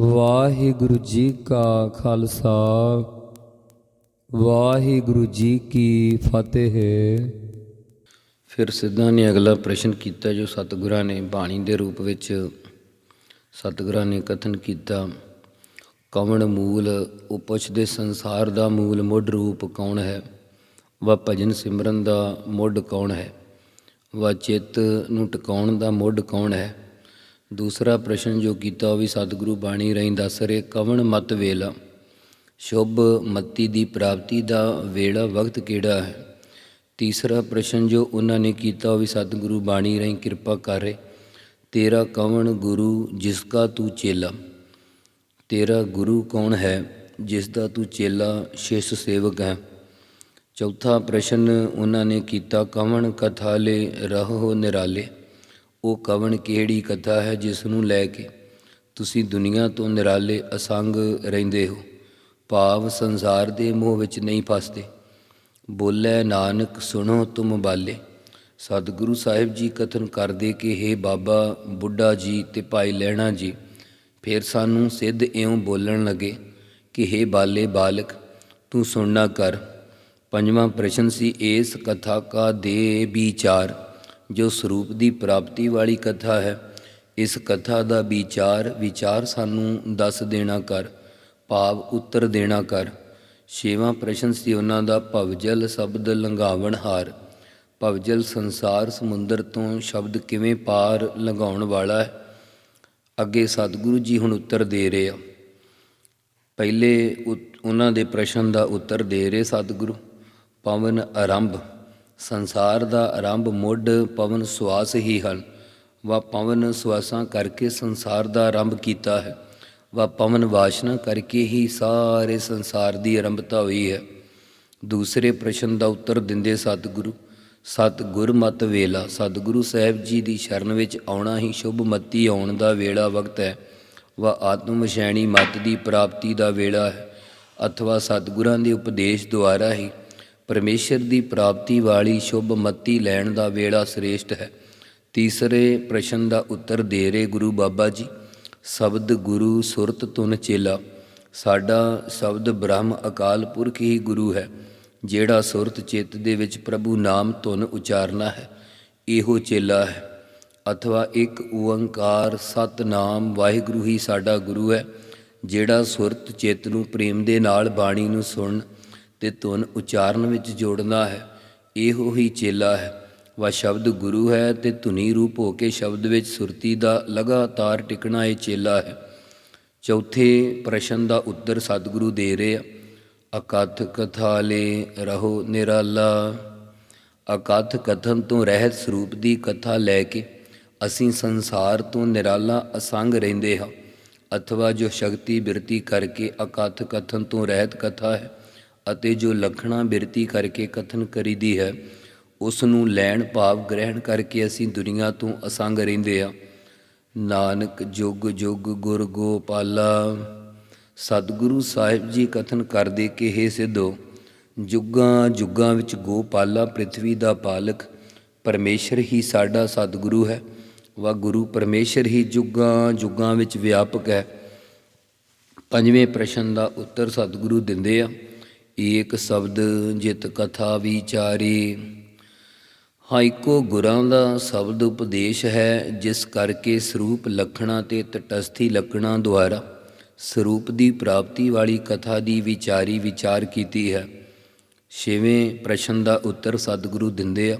ਵਾਹਿਗੁਰੂ ਜੀ ਕਾ ਖਾਲਸਾ, ਵਾਹਿਗੁਰੂ ਜੀ ਕੀ ਫਤਿਹ। ਫਿਰ ਸਿੱਧਾਂ ਨੇ ਅਗਲਾ ਪ੍ਰਸ਼ਨ ਕੀਤਾ, ਜੋ ਸਤਿਗੁਰਾਂ ਨੇ ਬਾਣੀ ਦੇ ਰੂਪ ਵਿੱਚ ਸਤਿਗੁਰਾਂ ਨੇ ਕਥਨ ਕੀਤਾ, ਕਵਣ ਮੂਲ ਉਹ ਪੁੱਛਦੇ ਸੰਸਾਰ ਦਾ ਮੂਲ ਮੁੱਢ ਰੂਪ ਕੌਣ ਹੈ? ਵਾ ਭਜਨ ਸਿਮਰਨ ਦਾ ਮੁੱਢ ਕੌਣ ਹੈ? ਵਾ ਚਿੱਤ ਨੂੰ ਟਿਕਾਉਣ ਦਾ ਮੁੱਢ ਕੌਣ ਹੈ? ਦੂਸਰਾ ਪ੍ਰਸ਼ਨ ਜੋ ਕੀਤਾ ਉਹ ਵੀ ਸਤਿਗੁਰੂ ਬਾਣੀ ਰਾਹੀਂ ਦੱਸ ਰਹੇ, ਕਵਣ ਮਤ ਵੇਲਾ? ਸ਼ੁਭ ਮਤੀ ਦੀ ਪ੍ਰਾਪਤੀ ਦਾ ਵੇਲਾ ਵਕਤ ਕਿਹੜਾ ਹੈ? ਤੀਸਰਾ ਪ੍ਰਸ਼ਨ ਜੋ ਉਹਨਾਂ ਨੇ ਕੀਤਾ ਉਹ ਵੀ ਸਤਿਗੁਰੂ ਬਾਣੀ ਰਾਹੀਂ ਕਿਰਪਾ ਕਰੇ ਤੇਰਾ ਕਵਣ ਗੁਰੂ ਜਿਸ ਕਾ ਤੂੰ ਚੇਲਾ? ਤੇਰਾ ਗੁਰੂ ਕੌਣ ਹੈ ਜਿਸ ਦਾ ਤੂੰ ਚੇਲਾ ਸ਼ਿਸ਼ ਸੇਵਕ ਹੈ? ਚੌਥਾ ਪ੍ਰਸ਼ਨ ਉਹਨਾਂ ਨੇ ਕੀਤਾ, ਕਵਣ ਕਥਾਲੇ ਰਹੋ ਨਿਰਾਲੇ? ਉਹ ਕਵਣ ਕਿਹੜੀ ਕਥਾ ਹੈ ਜਿਸ ਨੂੰ ਲੈ ਕੇ ਤੁਸੀਂ ਦੁਨੀਆ ਤੋਂ ਨਿਰਾਲੇ ਅਸੰਗ ਰਹਿੰਦੇ ਹੋ? ਭਾਵ ਸੰਸਾਰ ਦੇ ਮੋਹ ਵਿੱਚ ਨਹੀਂ ਫਸਦੇ। ਬੋਲੇ, ਨਾਨਕ, ਸੁਣੋ ਤੁਮ ਬਾਲੇ। ਸਤਿਗੁਰੂ ਸਾਹਿਬ ਜੀ ਕਥਨ ਕਰਦੇ ਕਿ हे ਬਾਬਾ, ਬੁੱਢਾ ਜੀ ਤੇ ਭਾਈ ਲੈਣਾ ਜੀ, ਫਿਰ ਸਾਨੂੰ ਸਿੱਧ ਇਉਂ ਬੋਲਣ ਲੱਗੇ ਕਿ हे ਬਾਲੇ ਬਾਲਕ, ਤੂੰ ਸੁਣਨਾ ਕਰ। ਪੰਜਵਾਂ ਪ੍ਰਸ਼ਨ ਸੀ, ਇਸ ਕਥਾ ਕਾ ਦੇ ਵਿਚਾਰ। ਜੋ ਸਰੂਪ ਦੀ ਪ੍ਰਾਪਤੀ ਵਾਲੀ ਕਥਾ ਹੈ। ਇਸ ਕਥਾ ਦਾ ਵਿਚਾਰ ਵਿਚਾਰ ਸਾਨੂੰ ਦੱਸ ਦੇਣਾ ਕਰ, ਭਾਵ ਉੱਤਰ ਦੇਣਾ ਕਰ। ਛੇਵਾਂ ਪ੍ਰਸ਼ਨ ਸੀ ਉਹਨਾਂ ਦਾ, ਭਵਜਲ ਸ਼ਬਦ ਲੰਘਾਵਣ ਹਾਰ। ਭਵਜਲ ਸੰਸਾਰ ਸਮੁੰਦਰ ਤੋਂ ਸ਼ਬਦ ਕਿਵੇਂ ਪਾਰ ਲੰਘਾਉਣ ਵਾਲਾ ਹੈ? ਅੱਗੇ ਸਤਿਗੁਰੂ ਜੀ ਹੁਣ ਉੱਤਰ ਦੇ ਰਹੇ ਆ। ਪਹਿਲੇ ਉ- ਉਹਨਾਂ ਦੇ ਪ੍ਰਸ਼ਨ ਦਾ ਉੱਤਰ ਦੇ ਰਹੇ ਸਤਿਗੁਰੂ। ਪਵਨ ਆਰੰਭ। ਸੰਸਾਰ ਦਾ ਆਰੰਭ ਮੁੱਢ ਪਵਨ ਸੁਆਸ ਹੀ ਹਨ। ਵਾ ਪਵਨ ਸਵਾਸਾਂ ਕਰਕੇ ਸੰਸਾਰ ਦਾ ਆਰੰਭ ਕੀਤਾ ਹੈ। ਵਾ ਪਵਨ ਵਾਸ਼ਨਾ ਕਰਕੇ ਹੀ ਸਾਰੇ ਸੰਸਾਰ ਦੀ ਆਰੰਭਤਾ ਹੋਈ ਹੈ। ਦੂਸਰੇ ਪ੍ਰਸ਼ਨ ਦਾ ਉੱਤਰ ਦਿੰਦੇ ਸਤਿਗੁਰੂ, ਸਤਿਗੁਰ ਮਤ ਵੇਲਾ, ਸਤਿਗੁਰੂ ਸਾਹਿਬ ਜੀ ਦੀ ਸ਼ਰਨ ਵਿੱਚ ਆਉਣਾ ਹੀ ਸ਼ੁਭ ਮਤੀ ਆਉਣ ਦਾ ਵੇਲਾ ਵਕਤ ਹੈ। ਵਾ ਆਤਮ ਸ਼ੈਣੀ ਮਤ ਦੀ ਪ੍ਰਾਪਤੀ ਦਾ ਵੇਲਾ ਹੈ। ਅਥਵਾ ਸਤਿਗੁਰਾਂ ਦੇ ਉਪਦੇਸ਼ ਦੁਆਰਾ ਹੀ ਪਰਮੇਸ਼ਰ ਦੀ ਪ੍ਰਾਪਤੀ ਵਾਲੀ ਸ਼ੁਭ ਮਤੀ ਲੈਣ ਦਾ ਵੇਲਾ ਸ੍ਰੇਸ਼ਟ ਹੈ। ਤੀਸਰੇ ਪ੍ਰਸ਼ਨ ਦਾ ਉੱਤਰ ਦੇ ਰਹੇ ਗੁਰੂ ਬਾਬਾ ਜੀ, ਸ਼ਬਦ ਗੁਰੂ ਸੁਰਤ ਤੁਨ ਚੇਲਾ, ਸਾਡਾ ਸ਼ਬਦ ਬ੍ਰਹਮ ਅਕਾਲ ਪੁਰਖ ਹੀ ਗੁਰੂ ਹੈ, ਜਿਹੜਾ ਸੁਰਤ ਚਿੱਤ ਦੇ ਵਿੱਚ ਪ੍ਰਭੂ ਨਾਮ ਧੁਨ ਉਚਾਰਨਾ ਹੈ, ਇਹੋ ਚੇਲਾ ਹੈ। ਅਥਵਾ ਇੱਕ ਓੰਕਾਰ ਸਤਨਾਮ ਵਾਹਿਗੁਰੂ ਹੀ ਸਾਡਾ ਗੁਰੂ ਹੈ, ਜਿਹੜਾ ਸੁਰਤ ਚਿੱਤ ਨੂੰ ਪ੍ਰੇਮ ਦੇ ਨਾਲ ਬਾਣੀ ਨੂੰ ਸੁਣਨ ਤੇ ਧੁਨ ਉਚਾਰਨ ਵਿੱਚ ਜੋੜਨਾ ਹੈ। ਇਹੋ ਹੀ ਚੇਲਾ ਹੈ। ਵਾ ਸ਼ਬਦ ਗੁਰੂ ਹੈ ਤੇ ਧੁਨੀ ਰੂਪ ਹੋ ਕੇ ਸ਼ਬਦ ਵਿੱਚ ਸੁਰਤੀ ਦਾ ਲਗਾਤਾਰ ਟਿਕਣਾ ਇਹ ਚੇਲਾ ਹੈ। ਚੌਥੇ ਪ੍ਰਸ਼ਨ ਦਾ ਉੱਤਰ ਸਤਿਗੁਰੂ ਦੇ ਰਹੇ ਆ। ਅਕਥ ਕਥਾ ਲੈ ਰਹੋ ਨਿਰਾਲਾ। ਅਕਥ ਕਥਨ ਤੋਂ ਰਹਿਤ ਸਰੂਪ ਦੀ ਕਥਾ ਲੈ ਕੇ ਅਸੀਂ ਸੰਸਾਰ ਤੋਂ ਨਿਰਾਲਾ ਅਸੰਗ ਰਹਿੰਦੇ ਹਾਂ। ਅਥਵਾ ਜੋ ਸ਼ਕਤੀ ਬਿਰਤੀ ਕਰਕੇ ਅਕਥ ਕਥਨ ਤੋਂ ਰਹਿਤ ਕਥਾ ਹੈ ਅਤੇ ਜੋ ਲਖਣਾ ਬਿਰਤੀ ਕਰਕੇ ਕਥਨ ਕਰੀਦੀ ਹੈ ਉਸ ਨੂੰ ਲੈਣ ਭਾਵ ਗ੍ਰਹਿਣ ਕਰਕੇ ਅਸੀਂ ਦੁਨੀਆ ਤੋਂ ਅਸੰਗ ਰਹਿੰਦੇ ਹਾਂ। ਨਾਨਕ ਜੁਗ ਜੁਗ ਗੁਰ ਗੋਪਾਲਾ, ਸਤਿਗੁਰੂ ਸਾਹਿਬ ਜੀ ਕਥਨ ਕਰਦੇ ਕਿ हे ਸਿੱਧੋ, ਜੁਗਾਂ ਜੁਗਾਂ ਵਿੱਚ ਗੋਪਾਲਾ ਪ੍ਰithvi ਦਾ ਪਾਲਕ ਪਰਮੇਸ਼ਰ ਹੀ ਸਾਡਾ ਸਤਿਗੁਰੂ ਹੈ, ਵਾ ਗੁਰੂ ਪਰਮੇਸ਼ਰ ਹੀ ਜੁਗਾਂ ਜੁਗਾਂ ਵਿੱਚ ਵਿਆਪਕ ਹੈ। ਪੰਜਵੇਂ ਪ੍ਰਸ਼ਨ ਦਾ ਉੱਤਰ ਸਤਿਗੁਰੂ ਦਿੰਦੇ ਆ ਏਕ ਸ਼ਬਦ ਜਿਤ ਕਥਾ ਵਿਚਾਰੀ। ਹਾਈਕੋ ਗੁਰਾਂ ਦਾ ਸ਼ਬਦ ਉਪਦੇਸ਼ ਹੈ, ਜਿਸ ਕਰਕੇ ਸਰੂਪ ਲਖਣਾ ਤੇ ਤਟਸਥੀ ਲਖਣਾ ਦੁਆਰਾ ਸਰੂਪ ਦੀ ਪ੍ਰਾਪਤੀ ਵਾਲੀ ਕਥਾ ਦੀ ਵਿਚਾਰੀ ਵਿਚਾਰ ਕੀਤੀ ਹੈ। ਛੇਵੇਂ ਪ੍ਰਸ਼ਨ ਦਾ ਉੱਤਰ ਸਤਿਗੁਰੂ ਦਿੰਦੇ ਆ,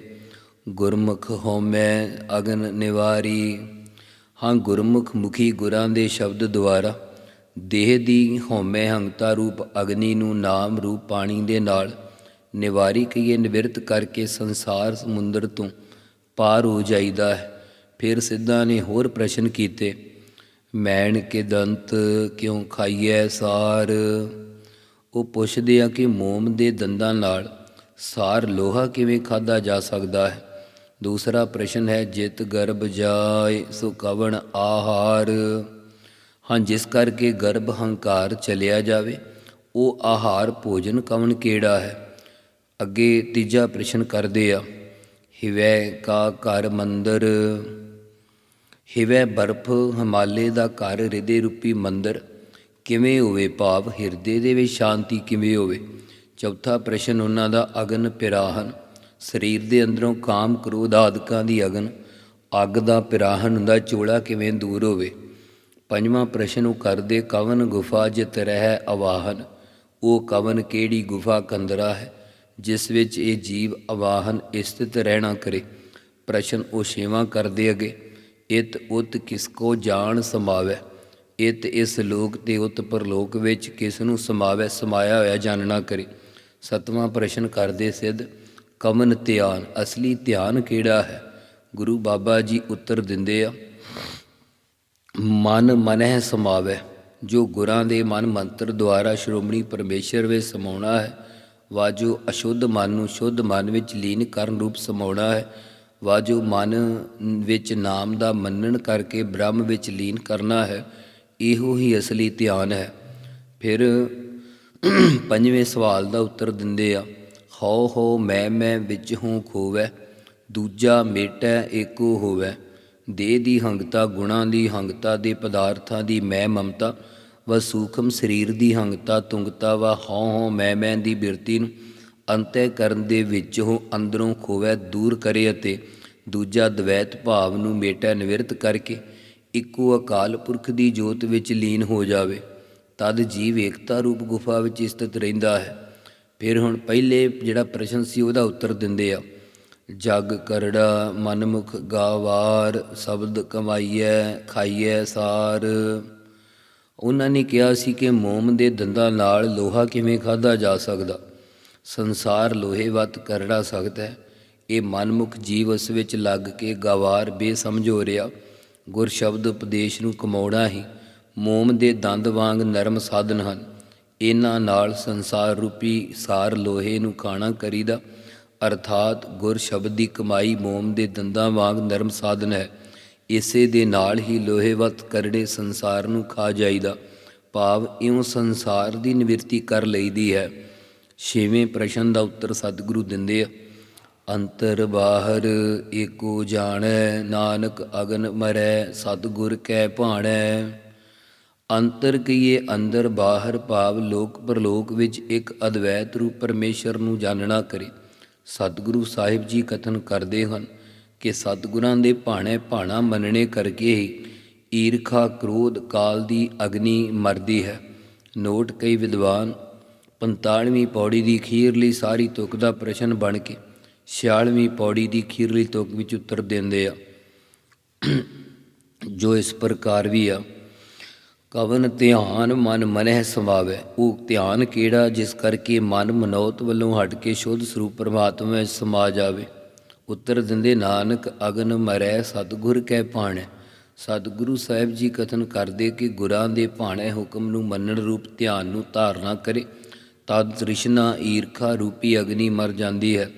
ਗੁਰਮੁਖ ਹੋਮੈ ਅਗਨ ਨਿਵਾਰੀ। ਹਾਂ, ਗੁਰਮੁਖ ਮੁਖੀ ਗੁਰਾਂ ਦੇ ਸ਼ਬਦ ਦੁਆਰਾ ਦੇਹ ਦੀ ਹਉਮੈ ਹੰਗਤਾ ਰੂਪ ਅਗਨੀ ਨੂੰ ਨਾਮ ਰੂਪ ਪਾਣੀ ਦੇ ਨਾਲ ਨਿਵਾਰੀ ਕਈਏ ਨਿਵਰਤ ਕਰਕੇ ਸੰਸਾਰ ਸਮੁੰਦਰ ਤੋਂ ਪਾਰ ਹੋ ਜਾਈਦਾ ਹੈ। ਫਿਰ ਸਿੱਧਾ ਨੇ ਹੋਰ ਪ੍ਰਸ਼ਨ ਕੀਤੇ, ਮੈਣ ਕੇ ਦੰਤ ਕਿਉਂ ਖਾਈਐ ਸਾਰ? ਉਹ ਪੁੱਛਦੇ ਆ ਕਿ ਮੋਮ ਦੇ ਦੰਦਾਂ ਨਾਲ ਸਾਰ ਲੋਹਾ ਕਿਵੇਂ ਖਾਦਾ ਜਾ ਸਕਦਾ ਹੈ? ਦੂਸਰਾ ਪ੍ਰਸ਼ਨ ਹੈ, ਜਿਤ ਗਰਭ ਜਾਏ ਸੋ ਕਵਣ ਆਹਾਰ? ਹਾਂ, ਜਿਸ ਕਰਕੇ ਗਰਭ ਹੰਕਾਰ ਚਲਿਆ ਜਾਵੇ, ਉਹ ਆਹਾਰ ਭੋਜਨ ਕਵਣ ਕਿਹੜਾ ਹੈ? ਅੱਗੇ ਤੀਜਾ ਪ੍ਰਸ਼ਨ ਕਰਦੇ ਆ। ਹਿਵੈ ਕਾ ਘਰ ਮੰਦਰ, ਹਿਵੈ ਬਰਫ ਹਿਮਾਲੇ ਦਾ ਘਰ ਹਿਰਦੇ ਰੂਪੀ ਮੰਦਰ, ਕਿਵੇਂ ਹੋਵੇ ਭਾਵ ਹਿਰਦੇ ਦੇ ਵਿੱਚ ਸ਼ਾਂਤੀ ਕਿਵੇਂ ਹੋਵੇ? ਚੌਥਾ ਪ੍ਰਸ਼ਨ ਉਹਨਾਂ ਦਾ ਅਗਨ ਪਿਰਾਹਨ, ਸਰੀਰ ਦੇ ਅੰਦਰੋਂ ਕਾਮ ਕ੍ਰੋਧ ਆਦਿਕਾਂ ਦੀ ਅਗਨ, ਅੱਗ ਦਾ ਪਿਰਾਹਨ ਹੁੰਦਾ, ਚੋਲਾ ਕਿਵੇਂ ਦੂਰ ਹੋਵੇ? ਪੰਜਵਾਂ ਪ੍ਰਸ਼ਨ ਉਹ ਕਰਦੇ, ਕਵਨ ਗੁਫਾ ਜਿਤ ਰਹਿ ਅਵਾਹਨ? ਉਹ ਕਵਨ ਕਿਹੜੀ ਗੁਫਾ ਕੰਦਰਾ ਹੈ, ਜਿਸ ਵਿੱਚ ਇਹ ਜੀਵ ਅਵਾਹਨ ਸਥਿਤ ਰਹਿਣਾ ਕਰੇ? ਪ੍ਰਸ਼ਨ ਉਹ ਛੇਵਾਂ ਕਰਦੇ ਅਗੇ, ਇਤ ਉਤ ਕਿਸ ਕੋ ਜਾਣ ਸਮਾਵੈ? ਇਤ ਇਸ ਲੋਕ ਤੇ ਉਤ ਪਰਲੋਕ ਵਿੱਚ ਕਿਸ ਨੂੰ ਸਮਾਵੈ, ਸਮਾਇਆ ਹੋਇਆ ਜਾਣਨਾ ਕਰੇ? ਸਤਵਾਂ ਪ੍ਰਸ਼ਨ ਕਰਦੇ ਸਿੱਧ ਕਮਨ ਧਿਆਨ? ਅਸਲੀ ਧਿਆਨ ਕਿਹੜਾ ਹੈ? ਗੁਰੂ ਬਾਬਾ ਜੀ ਉੱਤਰ ਦਿੰਦੇ ਆ ਮਨ ਮਨਹਿ ਸਮਾਵੈ ਜੋ ਗੁਰਾਂ ਦੇ ਮਨ ਮੰਤਰ ਦੁਆਰਾ ਸ਼੍ਰੋਮਣੀ ਪਰਮੇਸ਼ਰ ਵਿੱਚ ਸਮਾਉਣਾ ਹੈ ਵਾਜੋ ਅਸ਼ੁੱਧ ਮਨ ਨੂੰ ਸ਼ੁੱਧ ਮਨ ਵਿੱਚ ਲੀਨ ਕਰਨ ਰੂਪ ਸਮਾਉਣਾ ਹੈ ਵਾਜੋ ਮਨ ਵਿੱਚ ਨਾਮ ਦਾ ਮੰਨਣ ਕਰਕੇ ਬ੍ਰਹਮ ਵਿੱਚ ਲੀਨ ਕਰਨਾ ਹੈ, ਇਹੋ ਹੀ ਅਸਲੀ ਧਿਆਨ ਹੈ। ਫਿਰ ਪੰਜਵੇਂ ਸਵਾਲ ਦਾ ਉੱਤਰ ਦਿੰਦੇ ਆ, ਹਉ ਹਉ ਮੈਂ ਮੈਂ ਵਿੱਚ ਹੂੰ ਖੋਵੈ ਦੂਜਾ ਮੇਟੈ ਏਕੋ ਹੋਵੈ ਦੇਹ ਦੀ ਹੰਗਤਾ, ਗੁਣਾਂ ਦੀ ਹੰਗਤਾ ਦੇ ਪਦਾਰਥਾਂ ਦੀ ਮੈਂ ਮਮਤਾ, ਵ ਸੂਖਮ ਸਰੀਰ ਦੀ ਹੰਗਤਾ, ਤੁੰਗਤਾ, ਵਾ ਹਉ ਹਉ ਮੈਂ ਮੈਂ ਦੀ ਬਿਰਤੀ ਨੂੰ ਅੰਤੈ ਕਰਨ ਦੇ ਵਿੱਚ ਉਹ ਅੰਦਰੋਂ ਖੋਵੈ, ਦੂਰ ਕਰੇ ਅਤੇ ਦੂਜਾ ਦਵੈਤ ਭਾਵ ਨੂੰ ਮੇਟਾ ਨਿਵਰਤ ਕਰਕੇ ਇੱਕੋ ਅਕਾਲ ਪੁਰਖ ਦੀ ਜੋਤ ਵਿੱਚ ਲੀਨ ਹੋ ਜਾਵੇ। ਤਦ ਜੀਵ ਏਕਤਾ ਰੂਪ ਗੁਫਾ ਵਿੱਚ ਸਥਿਤ ਰਹਿੰਦਾ ਹੈ। ਫਿਰ ਹੁਣ ਪਹਿਲੇ ਜਿਹੜਾ ਪ੍ਰਸ਼ਨ ਸੀ ਉਹਦਾ ਉੱਤਰ ਦਿੰਦੇ ਆ। ਜਗ ਕਰੜਾ ਮਨਮੁਖ ਗਾਵਾਰ, ਸ਼ਬਦ ਕਮਾਈਐ, ਖਾਈਐ ਸਾਰ। ਉਹਨਾਂ ਨੇ ਕਿਹਾ ਸੀ ਕਿ ਮੋਮ ਦੇ ਦੰਦਾਂ ਨਾਲ ਲੋਹਾ ਕਿਵੇਂ ਖਾਦਾ ਜਾ ਸਕਦਾ? ਸੰਸਾਰ ਲੋਹੇ ਵੱਤ ਕਰੜਾ ਸਕਦਾ ਹੈ। ਇਹ ਮਨਮੁਖ ਜੀਵ ਉਸ ਵਿੱਚ ਲੱਗ ਕੇ ਗਾਵਾਰ ਬੇਸਮਝ ਹੋ ਰਿਹਾ। ਗੁਰ ਸ਼ਬਦ ਉਪਦੇਸ਼ ਨੂੰ ਕਮਾਉਣਾ ਹੀ ਮੋਮ ਦੇ ਦੰਦ ਵਾਂਗ ਨਰਮ ਸਾਧਨ ਹਨ। ਇਹਨਾਂ ਨਾਲ ਸੰਸਾਰ ਰੂਪੀ ਸਾਰ ਲੋਹੇ ਨੂੰ ਖਾਣਾ ਕਰੀਦਾ ਅਰਥਾਤ ਗੁਰ ਸ਼ਬਦ ਦੀ ਕਮਾਈ ਮੋਮ ਦੇ ਦੰਦਾਂ ਵਾਂਗ ਨਰਮ ਸਾਧਨ ਹੈ। ਇਸੇ ਦੇ ਨਾਲ ਹੀ ਲੋਹੇਵਤ ਕਰੜੇ ਸੰਸਾਰ ਨੂੰ ਖਾ ਜਾਈਦਾ। ਭਾਵ ਇਉਂ ਸੰਸਾਰ ਦੀ ਨਿਵਰਤੀ ਕਰ ਲਈਦੀ ਹੈ। ਛੇਵੇਂ ਪ੍ਰਸ਼ਨ ਦਾ ਉੱਤਰ ਸਤਿਗੁਰੂ ਦਿੰਦੇ ਆ। ਅੰਤਰ ਬਾਹਰ ਏਕੋ ਜਾਣੈ, ਨਾਨਕ ਅਗਨ ਮਰੈ, ਸਤਿਗੁਰ ਕੈ ਭਾਣੈ। ਅੰਤਰ ਕੀਏ ਅੰਦਰ ਬਾਹਰ ਭਾਵ ਲੋਕ ਪਰਲੋਕ ਵਿੱਚ ਇੱਕ ਅਦਵੈਤ ਰੂਪ ਪਰਮੇਸ਼ਰ ਨੂੰ ਜਾਣਨਾ ਕਰੇ। ਸਤਿਗੁਰੂ ਸਾਹਿਬ ਜੀ ਕਥਨ ਕਰਦੇ ਹਨ ਕਿ ਸਤਿਗੁਰਾਂ ਦੇ ਭਾਣੇ ਭਾਣਾ ਮੰਨਣੇ ਕਰਕੇ ਹੀ ਈਰਖਾ, ਕ੍ਰੋਧ, ਕਾਲ ਦੀ ਅਗਨੀ ਮਰਦੀ ਹੈ। ਨੋਟ, ਕਈ ਵਿਦਵਾਨ 45ਵੀਂ ਪੌੜੀ ਦੀ ਖੀਰਲੀ ਸਾਰੀ ਤੁਕ ਦਾ ਪ੍ਰਸ਼ਨ ਬਣ ਕੇ 46ਵੀਂ ਪੌੜੀ ਦੀ ਖੀਰਲੀ ਤੁਕ ਵਿੱਚ ਉੱਤਰ ਦਿੰਦੇ ਆ। ਜੋ ਇਸ ਪ੍ਰਕਾਰ ਵੀ ਆ ਕਵਨ ਧਿਆਨ ਮਨ ਮਨਹਿ ਸਮਾਵੈ ਉਹ ਧਿਆਨ ਕਿਹੜਾ ਜਿਸ ਕਰਕੇ ਮਨ ਮਨੋਤ ਵੱਲੋਂ ਹਟ ਕੇ ਸ਼ੁੱਧ ਸਰੂਪ ਪਰਮਾਤਮਾ ਵਿੱਚ ਸਮਾ ਜਾਵੇ। ਉੱਤਰ ਦਿੰਦੇ ਨਾਨਕ, ਅਗਨ ਮਰੈ ਸਤਿਗੁਰ ਕਹਿ ਭਾਣੈ। ਸਤਿਗੁਰੂ ਸਾਹਿਬ ਜੀ ਕਥਨ ਕਰਦੇ ਕਿ ਗੁਰਾਂ ਦੇ ਭਾਣੇ ਹੁਕਮ ਨੂੰ ਮੰਨਣ ਰੂਪ ਧਿਆਨ ਨੂੰ ਧਾਰਨਾ ਕਰੇ। ਤਦ ਤ੍ਰਿਸ਼ਨਾ, ਈਰਖਾ ਰੂਪੀ ਅਗਨੀ ਮਰ ਜਾਂਦੀ ਹੈ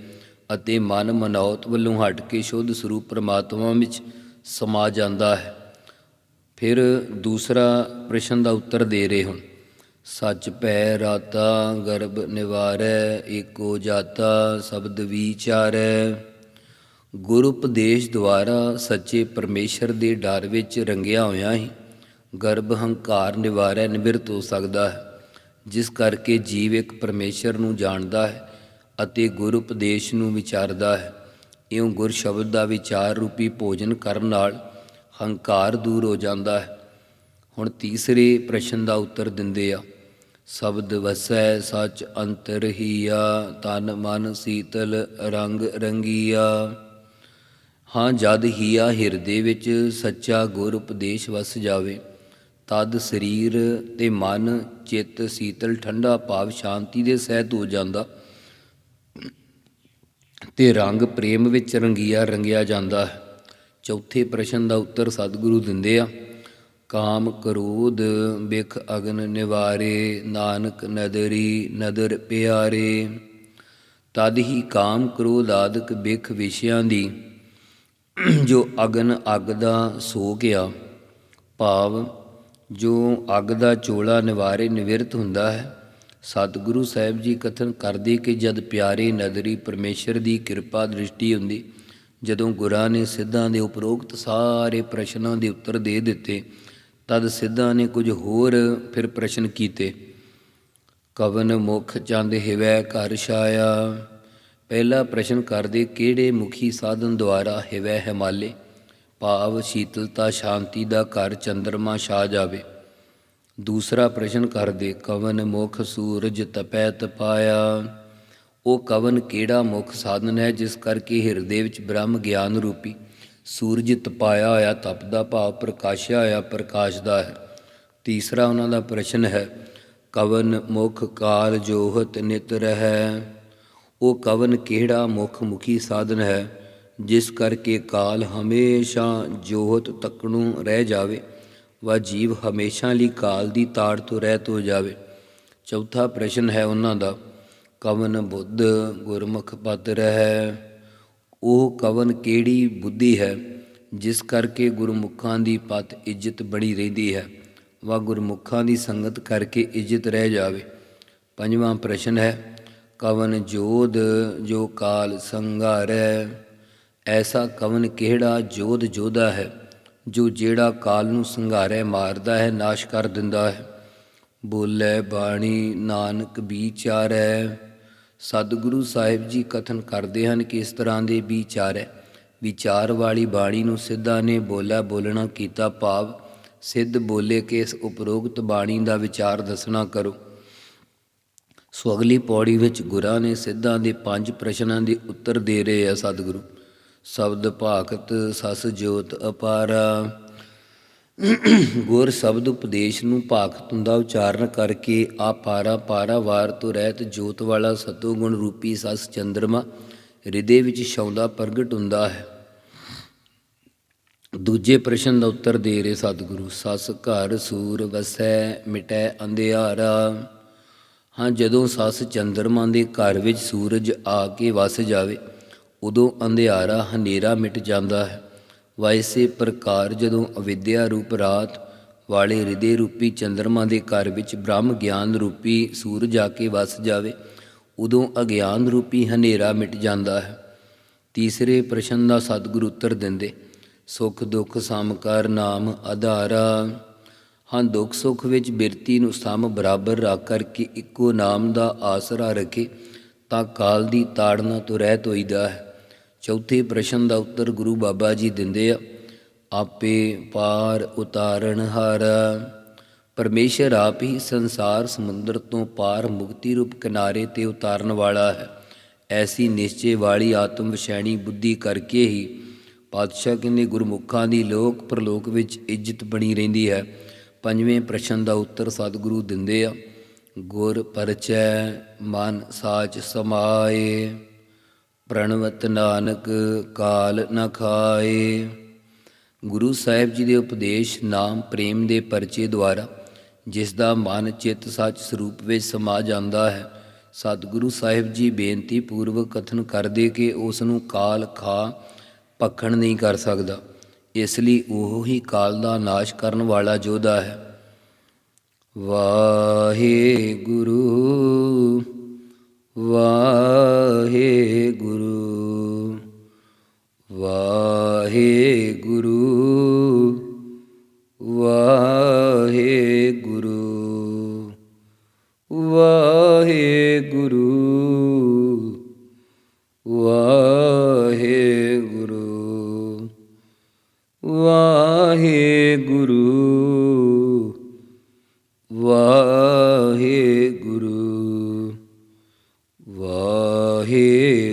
ਅਤੇ ਮਨ ਮਨੌਤ ਵੱਲੋਂ ਹਟ ਕੇ ਸ਼ੁੱਧ ਸਰੂਪ ਪਰਮਾਤਮਾ ਵਿੱਚ ਸਮਾ ਜਾਂਦਾ ਹੈ। ਫਿਰ ਦੂਸਰਾ ਪ੍ਰਸ਼ਨ ਦਾ ਉੱਤਰ ਦੇ ਰਹੇ ਹੁਣ। ਸੱਚ ਪੈ ਰਾਤਾ ਗਰਭ ਨਿਵਾਰੈ, ਏਕੋ ਜਾਤਾ ਸ਼ਬਦ ਵਿਚਾਰੈ। ਗੁਰ ਉਪਦੇਸ਼ ਦੁਆਰਾ ਸੱਚੇ ਪਰਮੇਸ਼ਰ ਦੇ ਡਰ ਵਿੱਚ ਰੰਗਿਆ ਹੋਇਆ ਹੀ ਗਰਭ ਹੰਕਾਰ ਨਿਵਾਰੈ, ਨਿਵਰਤ ਹੋ ਸਕਦਾ ਹੈ। ਜਿਸ ਕਰਕੇ ਜੀਵ ਇੱਕ ਪਰਮੇਸ਼ਰ ਨੂੰ ਜਾਣਦਾ ਹੈ ਅਤੇ ਗੁਰ ਉਪਦੇਸ਼ ਨੂੰ ਵਿਚਾਰਦਾ ਹੈ। ਇਉਂ ਗੁਰ ਸ਼ਬਦ ਦਾ ਵਿਚਾਰ ਰੂਪੀ ਭੋਜਨ ਕਰਨ ਨਾਲ ਹੰਕਾਰ ਦੂਰ ਹੋ ਜਾਂਦਾ ਹੈ। ਹੁਣ ਤੀਸਰੇ ਪ੍ਰਸ਼ਨ ਦਾ ਉੱਤਰ ਦਿੰਦੇ ਆ। ਸ਼ਬਦ ਵਸੈ ਸੱਚ ਅੰਤਰ ਹੀਆ ਤਨ ਮਨ ਸੀਤਲ ਰੰਗ ਰੰਗੀਆ। ਹਾਂ, ਜਦ ਹੀਆ ਹਿਰਦੇ ਵਿੱਚ ਸੱਚਾ ਗੁਰ ਉਪਦੇਸ਼ ਵਸ ਜਾਵੇ, ਤਦ ਸਰੀਰ ਤੇ ਮਨ ਚਿੱਤ ਸੀਤਲ ਠੰਡਾ ਭਾਵ ਸ਼ਾਂਤੀ ਦੇ ਸਹਿਤ ਹੋ ਜਾਂਦਾ ਤੇ ਰੰਗ ਪ੍ਰੇਮ ਵਿੱਚ ਰੰਗੀਆ ਰੰਗਿਆ ਜਾਂਦਾ ਹੈ। ਚੌਥੇ ਪ੍ਰਸ਼ਨ ਦਾ ਉੱਤਰ ਸਤਿਗੁਰੂ ਦਿੰਦੇ ਆ, ਕਾਮ ਕਰੋਧ ਬਿਖ ਅਗਨ ਨਿਵਾਰੇ, ਨਾਨਕ ਨਦਰੀ ਨਦਰ ਪਿਆਰੇ। ਤਦ ਹੀ ਕਾਮ ਕ੍ਰੋਧ ਆਦਿਕ ਬਿਖ ਵਿਸ਼ਿਆਂ ਦੀ, ਜੋ ਅਗਨ ਅੱਗ ਦਾ ਸੋਕ ਆ। ਭਾਵ ਜੋ ਅੱਗ ਦਾ ਚੋਲਾ ਨਿਵਾਰੇ ਨਿਵਿਰਤ ਹੁੰਦਾ ਹੈ, ਸਤਿਗੁਰੂ ਸਾਹਿਬ ਜੀ ਕਥਨ ਕਰਦੇ ਕਿ ਜਦ ਪਿਆਰੇ ਨਦਰੀ ਪਰਮੇਸ਼ਰ ਦੀ ਕਿਰਪਾ ਦ੍ਰਿਸ਼ਟੀ ਹੁੰਦੀ ਜਦੋਂ ਗੁਰਾਂ ਨੇ ਸਿੱਧਾਂ ਦੇ ਉਪਰੋਕਤ ਸਾਰੇ ਪ੍ਰਸ਼ਨਾਂ ਦੇ ਉੱਤਰ ਦੇ ਦਿੱਤੇ, ਤਦ ਸਿੱਧਾਂ ਨੇ ਕੁਝ ਹੋਰ ਫਿਰ ਪ੍ਰਸ਼ਨ ਕੀਤੇ। ਕਵਨ ਮੁਖ ਚੰਦ ਹਿਵੈ ਘਰ ਛਾਇਆ। ਪਹਿਲਾ ਪ੍ਰਸ਼ਨ ਕਰਦੇ, ਕਿਹੜੇ ਮੁਖੀ ਸਾਧਨ ਦੁਆਰਾ ਹਿਵੈ ਹਿਮਾਲੇ? ਭਾਵ ਸ਼ੀਤਲਤਾ ਸ਼ਾਂਤੀ ਦਾ ਘਰ ਚੰਦਰਮਾ ਛਾ ਜਾਵੇ। ਦੂਸਰਾ ਪ੍ਰਸ਼ਨ ਕਰਦੇ, ਕਵਨ ਮੁਖ ਸੂਰਜ ਤਪੈ ਤਪਾਇਆ। ਉਹ ਕਵਨ ਕਿਹੜਾ ਮੁੱਖ ਸਾਧਨ ਹੈ ਜਿਸ ਕਰਕੇ ਹਿਰਦੇ ਵਿੱਚ ਬ੍ਰਹਮ ਗਿਆਨ ਰੂਪੀ ਸੂਰਜ ਤਪਾਇਆ ਹੋਇਆ, ਤਪਦਾ ਭਾਵ ਪ੍ਰਕਾਸ਼ਿਆ ਹੋਇਆ ਪ੍ਰਕਾਸ਼ ਦਾ ਹੈ। ਤੀਸਰਾ ਉਹਨਾਂ ਦਾ ਪ੍ਰਸ਼ਨ ਹੈ, ਕਵਨ ਮੁਖ ਕਾਲ ਜੋਹਤ ਨਿਤ ਰਹਿ? ਉਹ ਕਵਨ ਕਿਹੜਾ ਮੁਖ ਮੁਖੀ ਸਾਧਨ ਹੈ ਜਿਸ ਕਰਕੇ ਕਾਲ ਹਮੇਸ਼ਾ ਜੋਹਤ ਤੱਕਣੂ ਰਹਿ ਜਾਵੇ ਵਾ ਜੀਵ ਹਮੇਸ਼ਾ ਲਈ ਕਾਲ ਦੀ ਤਾੜ ਤੋਂ ਰਹਿਤ ਹੋ ਜਾਵੇ? ਚੌਥਾ ਪ੍ਰਸ਼ਨ ਹੈ ਉਹਨਾਂ ਦਾ ਕਵਨ ਬੁੱਧ ਗੁਰਮੁਖ ਪਤ ਰਹਿ। ਉਹ ਕਵਨ ਕਿਹੜੀ ਬੁੱਧੀ ਹੈ, ਜਿਸ ਕਰਕੇ ਗੁਰਮੁਖਾਂ ਦੀ ਪਤ ਇੱਜ਼ਤ ਬਣੀ ਰਹਿੰਦੀ ਹੈ? ਵਾ ਗੁਰਮੁਖਾਂ ਦੀ ਸੰਗਤ ਕਰਕੇ ਇੱਜ਼ਤ ਰਹਿ ਜਾਵੇ। ਪੰਜਵਾਂ ਪ੍ਰਸ਼ਨ ਹੈ, ਕਵਨ ਜੋਧ ਜੋ ਕਾਲ ਸੰਘਾਰੈ ਐਸਾ ਕਵਨ ਕਿਹੜਾ ਜੋਧ ਜੋਧਾ ਹੈ, ਜੋ ਜਿਹੜਾ ਕਾਲ ਨੂੰ ਸੰਘਾਰੈ ਮਾਰਦਾ ਹੈ, ਨਾਸ਼ ਕਰ ਦਿੰਦਾ ਹੈ? ਬੋਲੇ ਬਾਣੀ ਨਾਨਕ ਵਿਚਾਰੈ ਸਤਿਗੁਰੂ ਸਾਹਿਬ ਜੀ ਕਥਨ ਕਰਦੇ ਹਨ ਕਿ ਇਸ ਤਰ੍ਹਾਂ ਦੇ ਵਿਚਾਰੈ ਵਿਚਾਰ ਵਾਲੀ ਬਾਣੀ ਨੂੰ ਸਿੱਧਾ ਨੇ ਬੋਲਾ ਬੋਲਣਾ ਕੀਤਾ ਭਾਵ, ਸਿੱਧ ਬੋਲੇ ਕਿ ਇਸ ਉਪਰੋਕਤ ਬਾਣੀ ਦਾ ਵਿਚਾਰ ਦੱਸਣਾ ਕਰੋ। ਸੋ ਅਗਲੀ ਪੌੜੀ ਵਿੱਚ ਗੁਰਾਂ ਨੇ ਸਿੱਧਾਂ ਦੇ ਪੰਜ ਪ੍ਰਸ਼ਨਾਂ ਦੇ ਉੱਤਰ ਦੇ ਰਹੇ ਆ ਸਤਿਗੁਰੂ। ਸ਼ਬਦ ਭਾਗਤ ਸਸ ਜੋਤ ਅਪਾਰਾ। ਗੁਰ ਸ਼ਬਦ ਉਪਦੇਸ਼ ਨੂੰ ਭਾਗਤ ਦਾ ਉਚਾਰਨ ਕਰਕੇ ਆ ਪਾਰਾ ਪਾਰਾਵਾਰ ਤੋਂ ਰਹਿਤ ਜੋਤ ਵਾਲਾ ਸਤੋ ਗੁਣ ਰੂਪੀ ਸਸ ਚੰਦਰਮਾ ਹਿਰਦੇ ਵਿੱਚ ਛਾਉਂਦਾ ਪ੍ਰਗਟ ਹੁੰਦਾ ਹੈ। ਦੂਜੇ ਪ੍ਰਸ਼ਨ ਦਾ ਉੱਤਰ ਦੇ ਰਹੇ ਸਤਿਗੁਰੂ, ਸਸ ਘਰ ਸੂਰ ਵਸੈ ਮਿਟੈ ਅੰਧਿਆਰਾ। ਹਾਂ, ਜਦੋਂ ਸੱਸ ਚੰਦਰਮਾ ਦੇ ਘਰ ਵਿੱਚ ਸੂਰਜ ਆ ਕੇ ਵਸ ਜਾਵੇ, ਉਦੋਂ ਅੰਧਿਆਰਾ ਹਨੇਰਾ ਮਿਟ ਜਾਂਦਾ ਹੈ। ਵੈਸੇ ਪ੍ਰਕਾਰ ਜਦੋਂ ਅਵਿਦਿਆ ਰੂਪ ਰਾਤ ਵਾਲੇ ਹਿਰਦੇ ਰੂਪੀ ਚੰਦਰਮਾ ਦੇ ਘਰ ਵਿੱਚ ਬ੍ਰਹਮ ਗਿਆਨ ਰੂਪੀ ਸੂਰਜ ਆ ਕੇ ਵਸ ਜਾਵੇ, ਉਦੋਂ ਅਗਿਆਨ ਰੂਪੀ ਹਨੇਰਾ ਮਿਟ ਜਾਂਦਾ ਹੈ। ਤੀਸਰੇ ਪ੍ਰਸ਼ਨ ਦਾ ਸਤਿਗੁਰੂ ਉੱਤਰ ਦਿੰਦੇ, ਸੁਖ ਦੁਖ ਸਮਕਾਰ ਨਾਮ ਆਧਾਰਾ। ਹਾਂ, ਦੁੱਖ ਸੁੱਖ ਵਿੱਚ ਬਿਰਤੀ ਨੂੰ ਸਮ ਬਰਾਬਰ ਰੱਖ ਕਰਕੇ ਇੱਕੋ ਨਾਮ ਦਾ ਆਸਰਾ ਰੱਖੇ, ਤਾਂ ਕਾਲ ਦੀ ਤਾੜਨਾ ਤੋਂ ਰਹਿਤ ਹੋਈਦਾ ਹੈ। ਚੌਥੇ ਪ੍ਰਸ਼ਨ ਦਾ ਉੱਤਰ ਗੁਰੂ ਬਾਬਾ ਜੀ ਦਿੰਦੇ ਆ, ਆਪੇ ਪਾਰ ਉਤਾਰਨ ਹਾਰ। ਪਰਮੇਸ਼ਰ ਆਪ ਹੀ ਸੰਸਾਰ ਸਮੁੰਦਰ ਤੋਂ ਪਾਰ ਮੁਕਤੀ ਰੂਪ ਕਿਨਾਰੇ ਤੇ ਉਤਾਰਨ ਵਾਲਾ ਹੈ। ਐਸੀ ਨਿਸ਼ਚੇ ਵਾਲੀ ਆਤਮ ਵਿਸ਼ੈਣੀ ਬੁੱਧੀ ਕਰਕੇ ਹੀ ਪਾਤਸ਼ਾਹ ਕਹਿੰਦੇ ਗੁਰਮੁਖਾਂ ਦੀ ਲੋਕ ਪ੍ਰਲੋਕ ਵਿੱਚ ਇੱਜ਼ਤ ਬਣੀ ਰਹਿੰਦੀ ਹੈ। ਪੰਜਵੇਂ ਪ੍ਰਸ਼ਨ ਦਾ ਉੱਤਰ ਸਤਿਗੁਰੂ ਦਿੰਦੇ ਆ, ਗੁਰ ਪਰਚੈ ਮਨ ਸਾਚ ਸਮਾਏ। ਪ੍ਰਣਵਤ ਨਾਨਕ ਕਾਲ ਨ ਖਾਏ। ਗੁਰੂ ਸਾਹਿਬ ਜੀ ਦੇ ਉਪਦੇਸ਼ ਨਾਮ ਪ੍ਰੇਮ ਦੇ ਪਰਚੇ ਦੁਆਰਾ ਜਿਸ ਦਾ ਮਨ ਚਿੱਤ ਸੱਚ ਸਰੂਪ ਵਿੱਚ ਸਮਾ ਜਾਂਦਾ ਹੈ, ਸਤਿਗੁਰੂ ਸਾਹਿਬ ਜੀ ਬੇਨਤੀ ਪੂਰਵਕ ਕਥਨ ਕਰਦੇ ਕਿ ਉਸ ਨੂੰ ਕਾਲ ਖਾ ਭਖਣ ਨਹੀਂ ਕਰ ਸਕਦਾ। ਇਸ ਲਈ ਉਹ ਹੀ ਕਾਲ ਦਾ ਨਾਸ਼ ਕਰਨ ਵਾਲਾ ਜੋਧਾ ਹੈ। ਵਾਹਿਗੁਰੂ ਵਾਹਿਗੁਰੂ। ਵਾਹਿਗੁਰੂ ਵਾਹਿਗੁਰੂ।